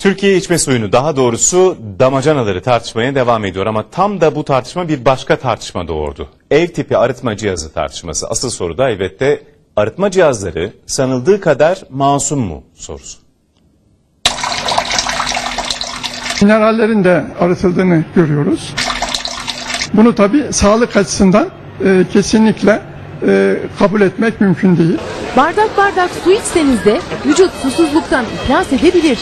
Türkiye içme suyunu daha doğrusu damacanaları tartışmaya devam ediyor ama tam da bu tartışma bir başka tartışma doğurdu. Ev tipi arıtma cihazı tartışması. Asıl soru da elbette arıtma cihazları sanıldığı kadar masum mu sorusu. minerallerin de arıtıldığını görüyoruz. Bunu tabi sağlık açısından e, kesinlikle e, kabul etmek mümkün değil. Bardak bardak su içseniz de vücut susuzluktan iflas edebilir.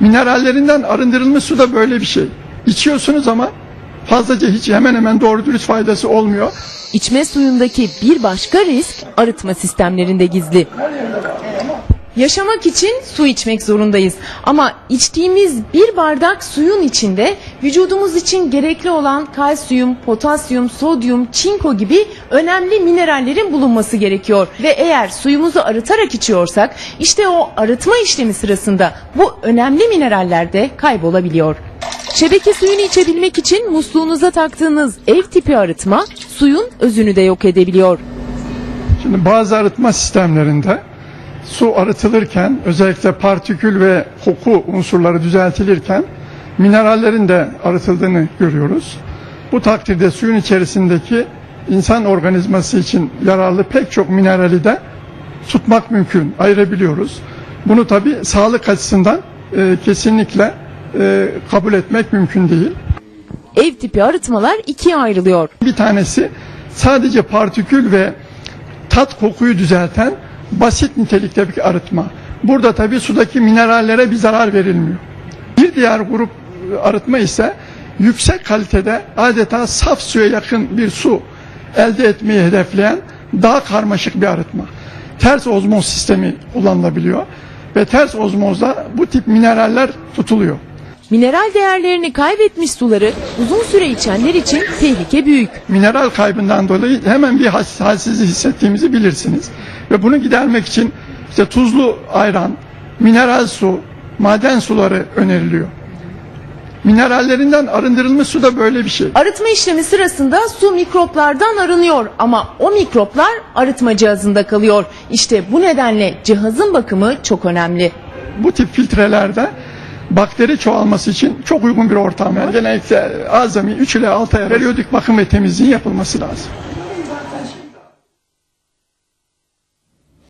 Minerallerinden arındırılmış su da böyle bir şey. İçiyorsunuz ama fazlaca hiç hemen hemen doğru dürüst faydası olmuyor. İçme suyundaki bir başka risk arıtma sistemlerinde gizli. Yaşamak için su içmek zorundayız. Ama içtiğimiz bir bardak suyun içinde vücudumuz için gerekli olan kalsiyum, potasyum, sodyum, çinko gibi önemli minerallerin bulunması gerekiyor. Ve eğer suyumuzu arıtarak içiyorsak işte o arıtma işlemi sırasında bu önemli mineraller de kaybolabiliyor. Şebeke suyunu içebilmek için musluğunuza taktığınız ev tipi arıtma suyun özünü de yok edebiliyor. Şimdi bazı arıtma sistemlerinde su arıtılırken özellikle partikül ve koku unsurları düzeltilirken minerallerin de arıtıldığını görüyoruz. Bu takdirde suyun içerisindeki insan organizması için yararlı pek çok minerali de tutmak mümkün, ayırabiliyoruz. Bunu tabi sağlık açısından e, kesinlikle e, kabul etmek mümkün değil. Ev tipi arıtmalar ikiye ayrılıyor. Bir tanesi sadece partikül ve tat kokuyu düzelten basit nitelikte bir arıtma. Burada tabi sudaki minerallere bir zarar verilmiyor. Bir diğer grup e, arıtma ise yüksek kalitede adeta saf suya yakın bir su elde etmeyi hedefleyen daha karmaşık bir arıtma. Ters ozmoz sistemi kullanılabiliyor ve ters ozmozda bu tip mineraller tutuluyor. Mineral değerlerini kaybetmiş suları uzun süre içenler için tehlike büyük. mineral kaybından dolayı hemen bir halsizlik hissettiğimizi bilirsiniz. Ve bunu gidermek için işte tuzlu ayran, mineral su, maden suları öneriliyor. Minerallerinden arındırılmış su da böyle bir şey. Arıtma işlemi sırasında su mikroplardan arınıyor ama o mikroplar arıtma cihazında kalıyor. İşte bu nedenle cihazın bakımı çok önemli. Bu tip filtrelerde bakteri çoğalması için çok uygun bir ortam. Yani genellikle azami 3 ile 6 ay periyodik bakım ve temizliğin yapılması lazım.